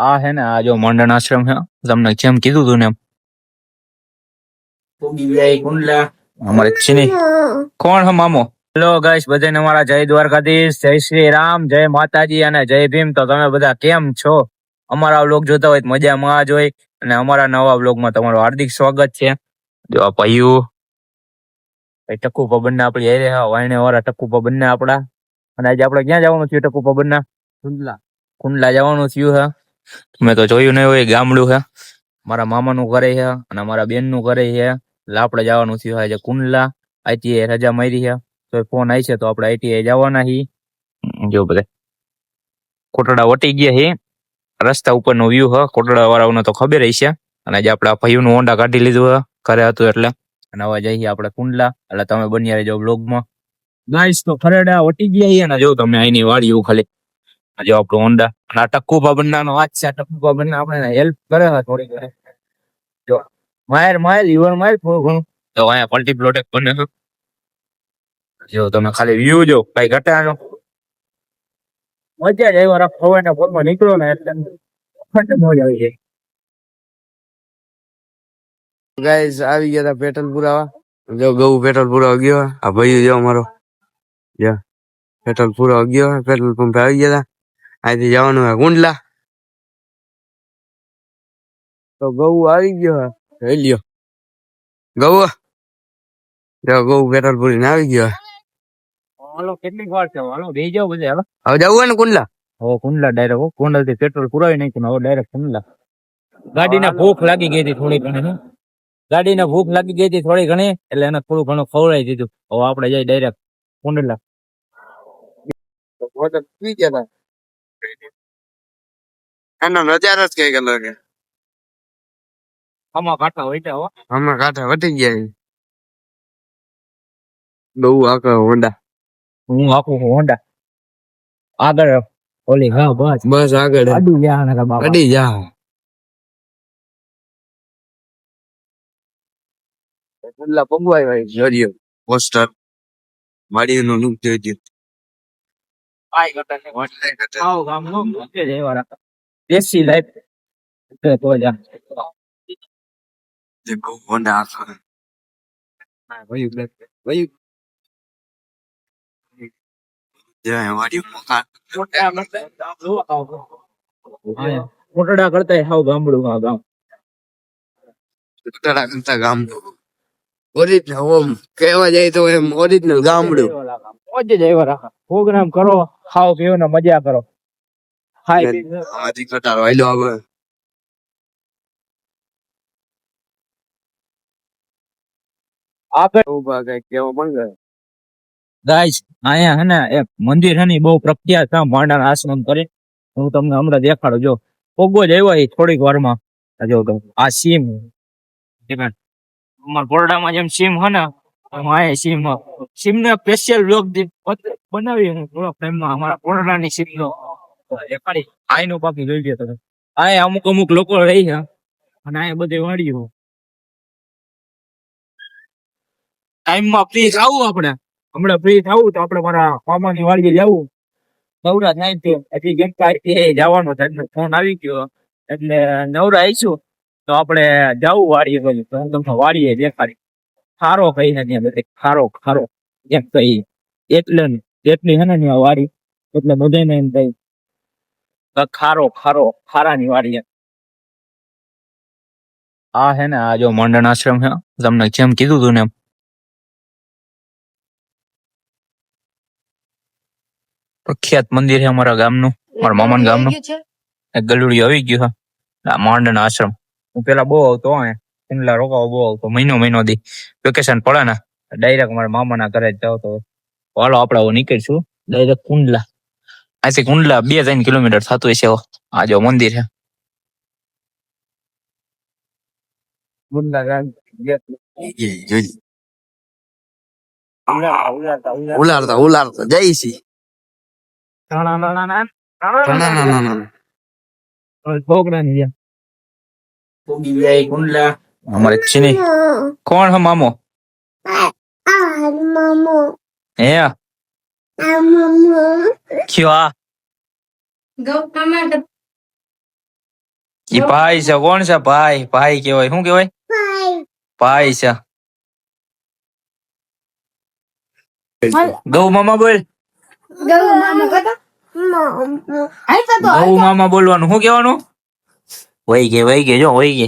આ હે ને આ જો મંડન આશ્રમ છે તમને જેમ કીધું તું ને એમ. અમારે ચીની. કોણ હે મામો? હેલો ગાઈસ બધાને અમારા જય દ્વારકાધીશ જય શ્રી રામ જય માતાજી અને જય ભીમ. તો તમે બધા કેમ છો? અમારા વ્લોગ જોતા હોય તો મજામાં આ જોઈ અને અમારા નવા વ્લોગમાં તમારું હાર્દિક સ્વાગત છે. જો આ પૈયું ભાઈ ટકુ પબન આપણી હારે હા વાયણે વાળા ટકુ પબન ને આપડા અને આજે આપણે ક્યાં જવાનું થયું ટકુ પબન ના કુંડલા. કુંડલા જવાનું થયું હે. મેં તો જોયું નહીં હોય ગામડું હે મારા મામાનું ઘરે છે અને મારા બેનનું ઘરે છે. આપણે જવાનું થયું આજે કુંડલા. આઈટીઆઈ રજા મારી છે. તો ફોન આવી છે તો આપણે આઈટીઆઈ જવાના હી. જો બધે કોટડા વટી ગયા છે રસ્તા ઉપરનો વ્યૂ હ. કોટડા વાળાઓને તો ખબર હશે. અને આજે આપણા ભાઈઓનું ઓંડા કાઢી લીધું હે. ઘરે હતું એટલે. અને હવે જઈએ આપણે કુંડલા. એટલે તમે બન્યા રહેજો બ્લોગમાં ગાઈસ તો ખરેડા વટી ગયા છે અને જો તમે અહીંની વાડી ખાલી જો આપણું હોન્ડા. અને આ ટક્કુ ભાબંડા નો વાત છે, આ ટક્કુ ભાબંડા આપણે હેલ્પ કરે છે થોડી જો, માયર માયર લીવર માયર, થોડું ઘણું. તો અહીંયા પલટી પ્લોટેક બને જો, તમે ખાલી વ્યૂ જો, કઈ ઘટાડો મજા જ આવ્યો રાખ ફવાના પોતમાં નીકળો ને એટલે મજા આવી જાય. ગાઈઝ આવી ગયા હતા પેટ્રોલ પુરાવા. જો, ગૌ પેટ્રોલ પુરાવા ગયો. આ ભાઈ જો અમારો. જો, પેટ્રોલ પુરાવા ગયો, પેટ્રોલ પંપ આવી ગયા તા. અહીંથી જવાનું હે કુંડલા તો ગૌ આવી ગયો હે? લ્યો. ગૌ? જો ગૌ પેટ્રોલ પૂરીને આવી ગયો. હાલો કેટલીક વાર છે? હાલો બે જાવ બધે હાલો. હવે જવું હોય ને કુંડલા હવે કુંડલા ડાયરેક્ટ કુંડલથી પેટ્રોલ પુરાવી નાખ્યું હવે ડાયરેક્ટ કુંડલા ગાડીના ભૂખ લાગી ગઈ હતી થોડી ઘણી ગાડી ગાડીને ભૂખ લાગી ગઈ હતી થોડી ઘણી એટલે એને થોડું ઘણું ખવડાવી દીધું. હવે આપણે જઈ ડાયરેક્ટ કુંડલા પી ગયા એનો નજારો જ કઈ અલગ હે આમાં કાંટા હોય છે હો હમણાં કાંઠા વટી ગયા છે. બહુ આખો હોન્ડા હું આખું હોન્ડા આગળ ઓલી હા બસ બસ આગળ હે. અડી ગયા ને બાબા અડી જા ખુલ્લા પગવાય ભાઈ જોજો પોસ્ટર વાડીનું લુક જોજો દેશી લાઈફ એટલે તો જા જે બહુ હોન્ડા આખો હા ભાઈ બ્લેક ભાઈ જય વાડી મકાન મોટડા કરતા હાવ ગામડું હા ગામ ઉત્તરા કરતા ગામ ઓરિજિનલ ઓમ કહેવા જાય તો એમ ઓરિજિનલ ગામડું મોજ જ એવા રાખા. પ્રોગ્રામ કરો ખાઓ પીઓ ને મજા કરો. હાય પી કટારો આયલો હવે. આગળ ઊભા કઈ કેવો પણ ગયો. ગાઈસ અહીંયા હે ને એક મંદિર હે ને બહુ પ્રખ્યાત છે. માંડાના આશ્રમ કરી. હું તમને હમણાં દેખાડું. જો પોગો જ આવ્યો થોડીક વારમાં. માં જો આ સીમ. અમારા બોરડામાં જેમ સીમ હે ને આ સીમ સીમ ને સ્પેશિયલ બ્લોગ બનાવી હું થોડા માં અમારા બોરડાની સીમ નો રેપાડી આઈ નો બાકી જોઈ ગયો તમે. આ અમુક અમુક લોકો રહી છે અને આ બધે વાડીઓ. ટાઈમમાં ફ્રી થાવું આપણે. હમણાં ફ્રી થવું તો આપણે મારા મામાની વાડીએ જવું. નવરા થાય તો હજી ગેમ પાર્ટી જવાનો છે. ફોન આવી ગયો. એટલે નવરા આવીશું તો આપણે જવું વાડીએ બધું તમને વાડીએ દેખાડી ખારો કઈ ને ત્યાં બધે ખારો ખારો એમ કઈ એટલે એટલી હે ને ત્યાં વાડી એટલે બધાને એમ કહી ખારો ખારો ખારાની વાડી એમ. આ હે ને આ જો મંડન આશ્રમ હે તમને જેમ કીધું તું ને એમ? પ્રખ્યાત મંદિર છે અમારા ગામનું મારા મામાન ગામનું. એક ગલુડિયું આવી ગયું છે આ માંડન આશ્રમ. હું પેલા બહુ આવતો અહીંયા. કુંડલા રોકાવા બહુ આવતો. મહિનો મહિનો દી વેકેશન પડે ને ડાયરેક્ટ મારા મામાના ઘરે જ જાવ તો હાલો આપણે હવે નીકળીશું. ડાયરેક્ટ કુંડલા. અહીંથી કુંડલા બે ત્રણ કિલોમીટર થતું હશે આ જો મંદિર છે. મુન્ના ગામ જોઈ ઉલાડતા. ઉલાડતા જઈ છી છોકરાની જેમ. કુંડલા. અમારે ચીની કોણ હે મામો? હે? ક્યો આ? ઈ ભાઈ છે કોણ છે? ભાઈ ભાઈ કેવાય શું કેવાય ભાઈ. છે. ગૌ મામા બોલ. ગૌ મામા બોલવાનું. શું કેવાનું વહી ગે વહી ગે જો વહી ગે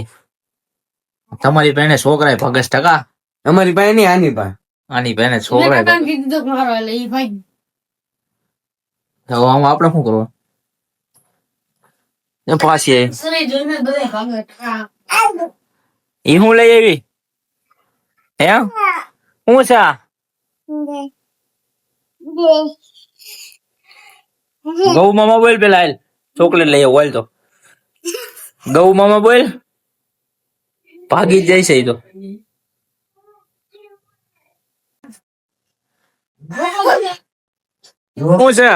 તમારી બેને છોકરા ભગસ ટકા? અમારી પાસે નહીં આની પાસે આની બેને છોકરા તો આમાં આપણે શું કરવું એ પાછી ઈ હું લઈ આવી? હે? હું છે ગૌ મામા બોલ પેલા ચોકલેટ લઈ આવ, તો. ગૌ મામા બોલ. ભાગી જ જાય છે ઈ તો. શું છે?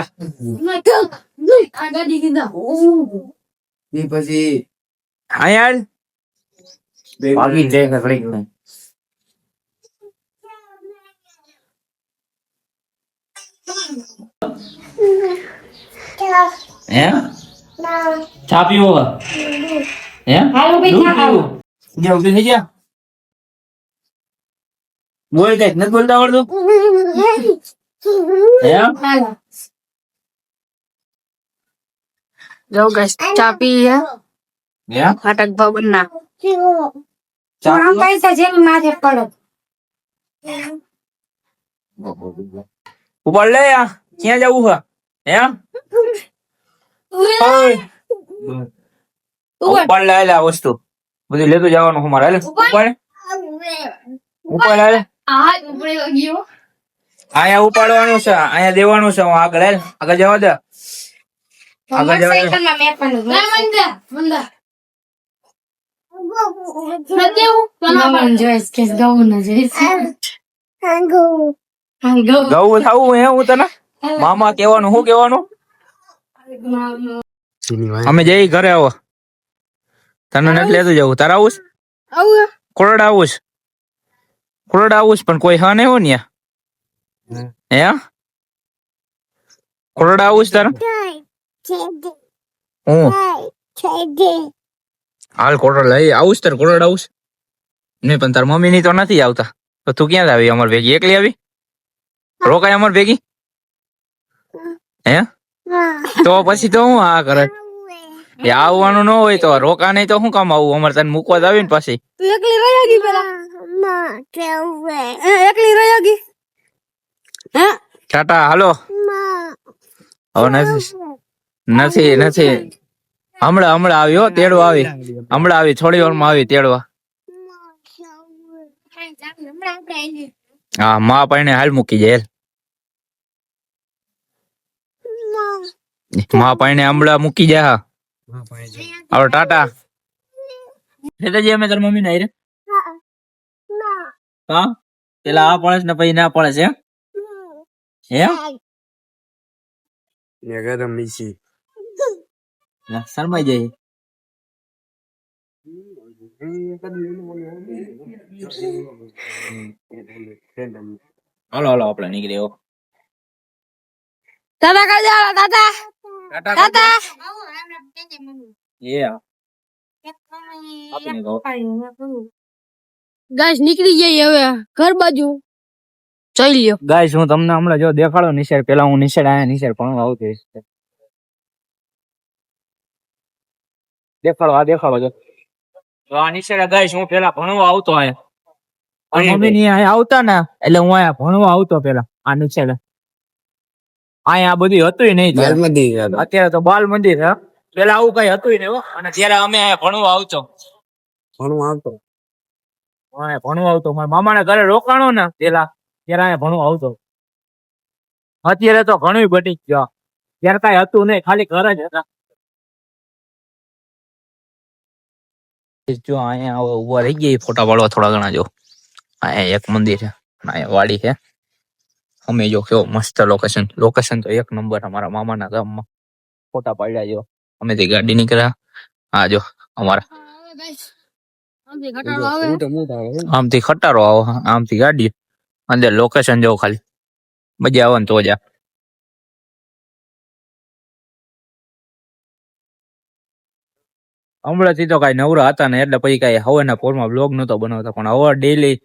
પછી અહીંયા હાલ ભાગી જાય છે હે? ચા પીવો હે? દૂધ પીવું? જા ઊભી થઈ જા બોલ કંઈક નથી બોલતા આવડતું? હે જો ગઈશ ચા પી હે. હે ફાટક ભવન ના. ચા? પૈસા જેમ માથે પડે. ઉપર લે આ ક્યાં જવું હે? ઓય. ઉપર લે લે વસ્તુ. બધું લેતું જવાનું હું મારે. ઉપર ઉપર હાલે? આ અહીંયા ઉપાડવાનું છે અહીંયા દેવાનું છે હું આગળ હાલ. આગળ જવા દે. આગળ જવા દે. મામા કેવાનું શું કેવાનું અમે જઈ ઘરે આવો. તને નથી લેતું જવું? તારે આવું છે? આવું કોરડ આવું છે? કોરડ આવું છે પણ કોઈ હા નહીં હોય ને હે? કોરડ આવું છે તારે? હું. હાલ કોરડ લઈ આવું છે તારે? કોરડ આવું છે? નહીં પણ તાર મમ્મી ની તો નથી આવતા. તો તું ક્યાં આવી અમર ભેગી? એકલી આવી? રોકાય અમર ભેગી? હે. તો પછી તો હું આ કરે? એ આવવાનું ન હોય તો રોકા નહીં તો શું કામ આવું? અમારે તને મૂકવા જ આવી ને તું એકલી રહી ગઈ પેલા. એકલી રહી ગઈ હે? ટાટા હાલો. હવે નથી. નથી નથી. હમણાં હમણાં આવી હો તેડવા આવી. હમણાં આવી થોડી વારમાં આવી તેડવા. હા? માં પાણી હાલ મૂકી જાય માં. પાણી હમણાં મૂકી જાય હા ટાટા. નેતાજી અમે તાર મમ્મી ના હા પેલા આ પડે ને પછી ના પડે છે હે. ને ગરમ મીસી ના, શરમાઈ જાય. હાલો હાલો આપણે નીકળી આવો દાદા કઈ જાવ દાદા? કહો. ગાઈસ નીકળી જઈએ હવે ઘર બાજુ. જોઈ લ્યો. ગાઈસ હું તમને હમણાં જો દેખાડો નિશેર પેલા હું નિશેર આયા નિશેર પણ આવતી હશે. દેખાડો આ દેખાડો જો. તો આ નિશેર ગાઈસ હું પેલા ભણવા આવતો આયા. મમ્મી ની આવતા ને એટલે હું આયા ભણવા આવતો પેલા આ નિશેર અહીંયા આ બધું હતું નહીં બાલ મંદિર અત્યારે તો બાલ મંદિર છે. પેલા આવું કઈ હતું નહીં અને ત્યારે અમે ભણવા આવતો. ભણવા આવતો. અહીંયા ભણવા આવતો. મારા મામાના ઘરે રોકાણો ને પેલા. ત્યારે અહીંયા ભણવા આવતો. અત્યારે તો ઘણું બની ગયો. ત્યારે કઈ હતું નહીં. ખાલી ઘર જ હતા. જો અહીંયા ઊભા રહી ગયા. ફોટા પાડવા થોડા ઘણા જો. અહીંયા એક મંદિર છે. અહીંયા વાડી છે. અમે જો કેવો મસ્ત લોકેશન લોકેશન તો એક નંબર અમારા મામાના ગામમાં. ફોટા પાડ્યા જો. અમે તે ગાડી નીકળ્યા આ જો અમારા. આમથી ખટારો આવો. આમથી ગાડી. અંદર લોકેશન જો ખાલી. મજા આવે ને તો જા હમણાં હમણાંથી તો કઈ નવરા હતા ને એટલે પછી કાંઈ હવાના પોરમાં બ્લોગ નતો બનાવતા પણ હવે ડેલી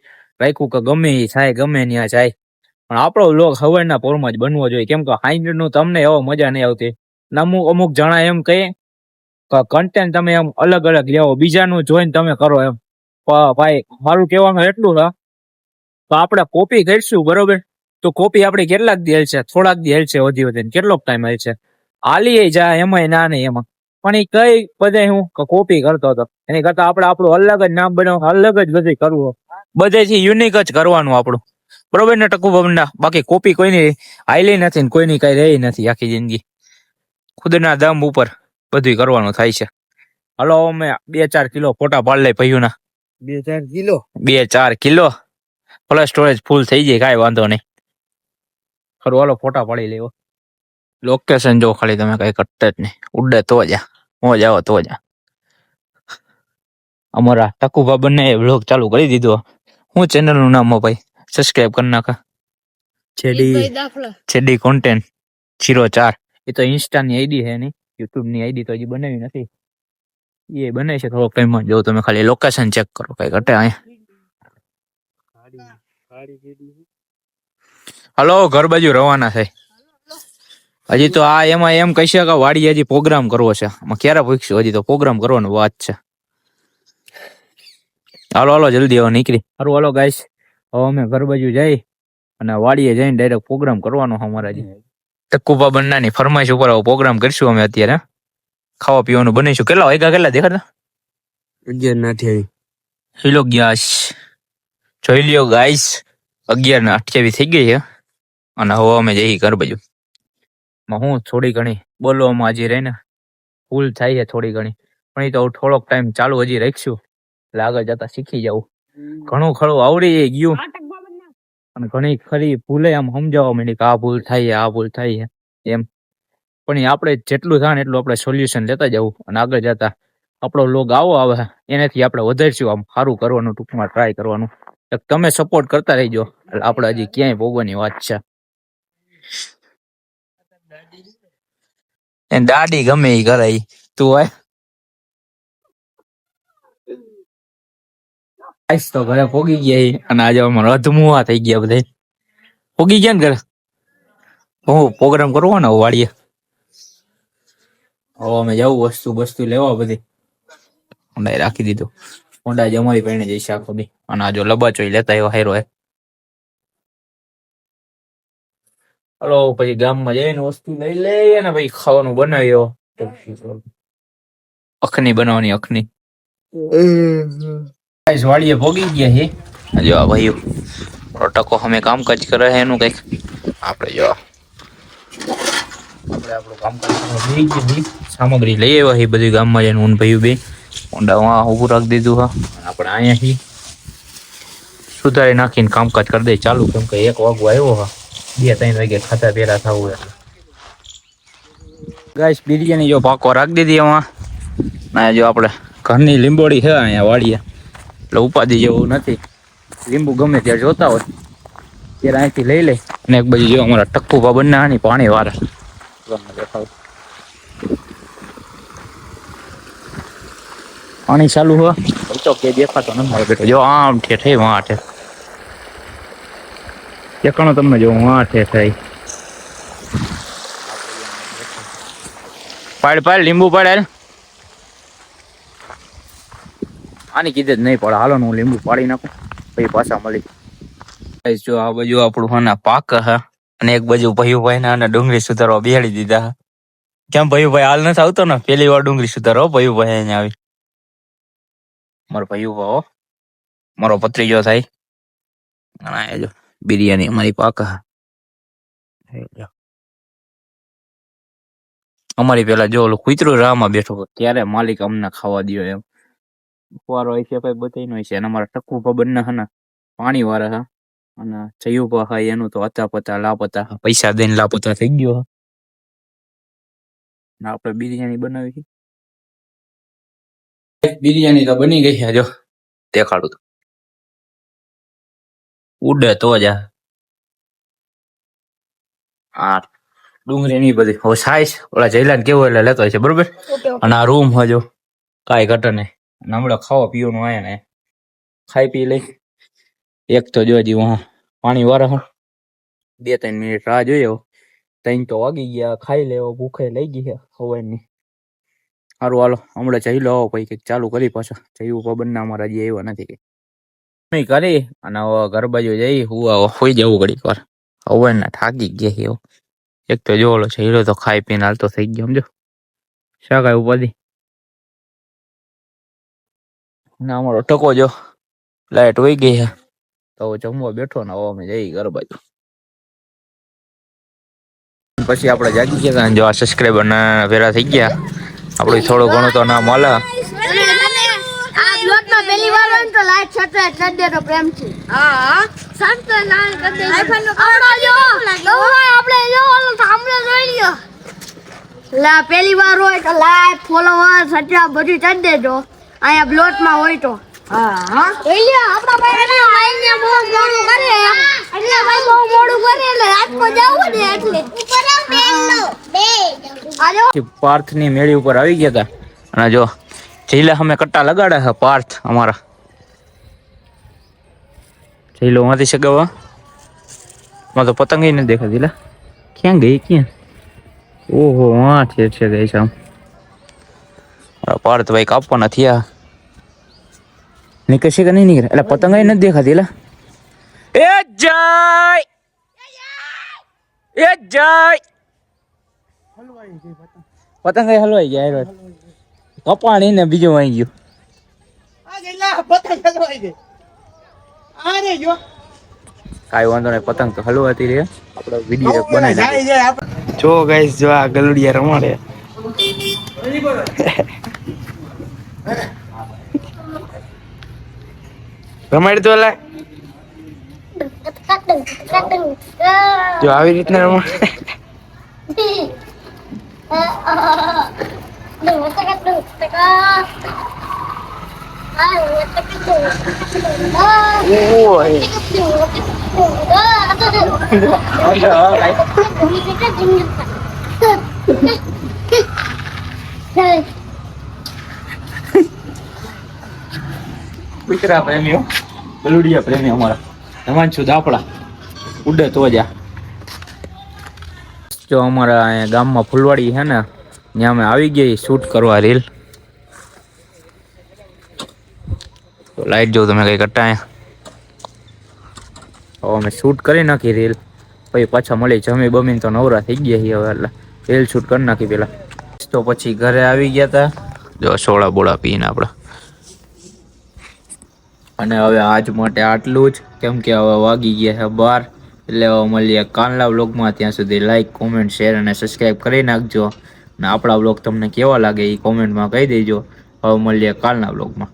રાખ્યું કે ગમે એ થાય ગમે ત્યાં જાય. પણ આપણો બ્લોગ હવાના પોરમાં જ બનવો જોઈએ. કેમ કે હાઈન્ડનું તમને એવો મજા નહીં આવતી. અમુક અમુક જણા એમ કહે કે કન્ટેન્ટ તમે એમ અલગ અલગ લેવો. બીજાનું જોઈને તમે કરો એમ. ભાઈ, મારું કહેવાનું એટલું છે, તો આપણે કોપી કરીશું, બરોબર? તો કોપી આપણી કેટલાક દી છે થોડાક દી છે વધી વધીને. કેટલોક ટાઈમ છે હાલી જાય એમાંય ના નહીં એમાં. પણ એ કઈ બધે હું કોપી કરતો હતો. એની કરતા આપણે આપણું અલગ જ નામ બનાવવું અલગ જ બધું કરવું બધેથી યુનિક જ કરવાનું આપણું. બરોબર ને ટકુ બાબના બાકી કોપી કોઈની હાલી નથી ને કોઈની કઈ રહી નથી આખી જિંદગી. ખુદના દમ ઉપર બધું કરવાનું થાય છે. હલો અમે બે ચાર કિલો ફોટા પાડ લઈ ના બે ચાર કિલો? બે ચાર કિલો? પ્લસ સ્ટોરેજ ફૂલ થઈ જાય કાંઈ વાંધો નહીં. ખરું હાલો ફોટા પાડી લેવો લોકેશન જો ખાલી તમે કઈ કરતા જ નહીં. ઉડે તો જા મોજ આવો તો જા અમારા ટકુભા બંને બ્લોગ ચાલુ કરી દીધો. હું ચેનલનું નામ ભાઈ? સબસ્ક્રાઇબ કરી નાખા. છેડી છેડી કોન્ટેન્ટ જીરો ચાર. એ તો ઇન્સ્ટા ની આઈડી છે એની. યુટ્યુબની આઈડી તો હજી બનાવી નથી. એ બને છે થોડોક ટાઈમમાં. જો તમે ખાલી લોકેશન ચેક કરો કઈ ઘટે અહીંયા. હલો ઘર બાજુ રવાના થાય હજી તો આ એમાં એમ કહી કે વાડી હજી પ્રોગ્રામ કરવો છે. આમાં ક્યારે પૂછશું હજી તો પ્રોગ્રામ કરવાનો વાત છે. હાલો હાલો જલ્દી હવે નીકળી. સારું હાલો ગાઈસ હવે અમે ઘર બાજુ જઈ અને વાડીએ જઈને ડાયરેક્ટ પ્રોગ્રામ કરવાનો છે અમારા જે. ટક્કુપા બંનાની ફરમાઈશ ઉપર પ્રોગ્રામ કરશું અમે અત્યારે. ખાવા પીવાનું બનાવીશું કેટલા વાગ્યા કેટલા દેખાતા? અગિયાર ના અઠ્યાવીસ હિલો ગ્યાસ જોઈ લ્યો ગાઈસ. અગિયાર ના અઠ્યાવીસ થઈ ગઈ છે. અને હવે અમે જઈ ઘર બાજુ હું થોડી ઘણી બોલવામાં હજી રહીને ભૂલ થાય છે થોડી ઘણી. પણ એ તો થોડોક ટાઈમ ચાલુ હજી રાખીશું એટલે આગળ જતા શીખી જવું ઘણું ખરું આવડી ગયું. અને ઘણી ખરી ભૂલે આમ સમજાવવા માંડી કે આ ભૂલ થાય આ ભૂલ થાય એમ. પણ આપણે જેટલું થાય ને એટલું આપણે સોલ્યુશન લેતા જવું અને આગળ જતા આપણો લોગ આવો આવે એનાથી આપણે વધારશું. આમ સારું કરવાનું ટૂંકમાં ટ્રાય કરવાનું. તો તમે સપોર્ટ કરતા રહીજો. એટલે આપણે હજી ક્યાંય ભોગવાની વાત છે. એ દાડી ગમે એ કરે તું હોય આઈસ તો ઘરે પોગી ગયા અને આજે અમારે અધમુવા થઈ ગયા બધા પોગી ગયા ને ઘરે? હું પ્રોગ્રામ કરવો ને વાડીએ હવે અમે જવું વસ્તુ વસ્તુ લેવા બધી. ઊંડાઈ રાખી દીધું. ઊંડા જ અમારી પહેણે જઈ આખો બી અને આ જો લબાચો લેતા એવો હેરો હે. હલો, પછી ગામમાં જઈને વસ્તુ લઈ લઈએ ને પછી ખાવાનું બનાવ્યો અખની બનાવવાની અખની. ગાઈસ વાડીએ ભોગી ગયા છે આ જો આ ભાઈઓ ટકો અમે કામકાજ કરે છે એનું કંઈક. આપણે જો આપણે આપણું કામકાજ કરવા બેસી ગયા છીએ. સામગ્રી લઈ આવ્યા છે બધી ગામમાં જઈને હું ને ભાઈઓ બે. ઊંડા વાં ઊભું રાખી દીધું હા. અને આપણે અહીંયાથી સુધારી નાખીને કામકાજ કરી દઈએ ચાલુ કેમ કે એક વાગો આવ્યો હા. બે ત્રણ વાગે ખાતા પેલા થવું એટલે. ગાઈસ બિરયાની જો પાકો રાખી દીધી એમાં. ના જો આપણે ઘરની લીંબોડી છે અહીંયા વાડીએ એટલે ઉપાધિ જેવું નથી લીંબુ ગમે ત્યારે જોતા હોય ત્યારે અહીંથી લઈ લે અને એક બાજુ જો અમારા ટક્કુભા બંને આની પાણી વારે તમને દેખાડું. પાણી ચાલુ હો તો કે દેખાતો નથી મારો બેટો જો આમ ઠેઠે વાં ઠે દેખાણો તમને જો વાં ઠેઠ થાય પાડ પાડ લીંબુ પાડ હાલ. આની કીધે જ નહીં પડે હાલો હું લીંબુ પાડી નાખું, પછી પાછા મળી. જો આ બાજુ આપણું હાના પાક હા, અને એક બાજુ ભયુભાઈ ના ડુંગળી સુધારવા બેહાડી દીધા હા. કેમ ભયુભાઈ, હાલ નથી આવતો ને? પેલી વાર ડુંગળી સુધારો ભાઈ ભયુભાઈ અહીંયા આવી. મારો ભયુભા હો. મારો પત્રીજો થાય. જો, બિરયાની અમારી પાક હા. અમારી પેલા જો ઓલું કૂતરું રામાં બેઠો ત્યારે માલિક અમને ખાવા દો એમ. ફુવારો હોય છે ભાઈ બધાયનો હોય છે. અને અમારા ટકુ બંને હના ને. પાણી વાળા હા. અને જયુભા હા એનું તો અતા પતા લાપતા પૈસા દઈને લાપતા થઈ ગયો હે. આપણે બિરયાની બનાવી છે. બિરયાની તો બની ગઈ છે જો. દેખાડું તો. ઉડે તો જ આ. ડુંગરી ડુંગળી ની બધી. હવે સાઈઝ ઓલા જયલાન કેવું એટલે લેતો હોય છે બરોબર? અને આ રૂમ હજો કાંઈ ઘટે નહીં. અને હમણાં ખાવા પીવાનું આયા ને, ખાઈ પી લઈ. એક તો જોજી વहाँ પાણી વાળા બે ત્રણ મિનિટ રાહ જોઈએ. ત્રણ તો વાગી ગયા, ખાઈ લેવો, ભૂખે લઈ ગઈ છે હવાની સારું હાલો, હમણાં જઈ લો, પછી કંઈક ચાલુ કરી પાછા. જયું પબનના અમારા હજી આવ્યા નથી કંઈ નહીં કરી, અને ઘર બાજુ જઈ, હું આવો હોઈ જવું ઘડીક વાર. હવે ને થાકી ગયા એવો. એક તો જો, ઓલો છે તો ખાઈ પીને હાલતો થઈ ગયો, સમજો. શા કાંઈ ઉપાધિ ના અમારો ટકો જો લાઈટ વહી ગઈ છે. તો જમવા બેઠો ને હવે અમે જઈ ઘર બાજુ. પછી આપણે જાગી ગયા તા ને જો આ સબસ્ક્રાઈબર ના ભેરા થઈ ગયા. આપણું થોડું ઘણું તો નામ મળે પેલી વાર હોય ને તો હા ના નો લાઈક ફોલોવર સબસ્ક્રાઇબ બધું ચડી દેજો. અહીંયા બ્લોગમાં હોય તો. હા હા. એટલે આપણા ભાઈ ભાઈ ને બહુ મોડું કરે એટલે ભાઈ બહુ મોડું કરે એટલે રાજકોટ જવું ને એટલે. ઉપર બેનો બે આજો. પછી પાર્થની મેળી ઉપર આવી ગયા હતા અને જો જઈલા અમે કટ્ટા લગાડ્યા છે પાર્થ અમારા. જઈલો માંથી સગાવા માં તો પતંગ નથી દેખાતી લા. ક્યાં ગઈ ક્યાં? ઓહો હા છે છે ગઈ છે આમ. મારા પાર્થ ભાઈ કાપવાના થયા. નીકળશે કે નહીં નીકળે? એટલે પતંગ નથી દેખાતી લા. એ જય! એ જય! પતંગ હલવાઈ ગયા હેરો. કપાણી ને બીજું વાઈ ગયું. કાંઈ વાંધો નહીં પતંગ તો હલવાતી રહે. આપણે વીડિયો બનાવી જો ગાઈસ જો આ ગલુડિયા રમાડે. રમાડી તો લા જો આવી રીતના રમાડે ઓય. કૂતરા પ્રેમીઓ ગલુડિયા પ્રેમી અમારા. હિમાંશુ દાપડા. ઉડે તો જા. જો અમારા અહીંયા ગામમાં ફૂલવાડી છે ને, ત્યાં અમે આવી ગઈ શૂટ કરવા રીલ. તો લાઈટ જો તમે કઈ કરતા અહીંયા. હવે અમે શૂટ કરી નાખી રીલ. પછી પાછા મળી જમી બમીને તો નવરા થઈ ગયા છીએ હવે, એટલે રીલ શૂટ કરી નાખી પેલા. તો પછી ઘરે આવી ગયા હતા જો સોળા બોળા પીને આપણા. અને હવે આજ માટે આટલું જ. કેમ કે હવે વાગી ગયા છે બાર. એટલે હવે મળીએ કાલના બ્લોગમાં ત્યાં સુધી લાઇક કોમેન્ટ શેર અને સબસ્ક્રાઈબ કરી નાખજો. અને આપણા બ્લોગ તમને કેવા લાગે એ કોમેન્ટમાં કહી દેજો. હવે મળીએ કાલના વ્લોગમાં.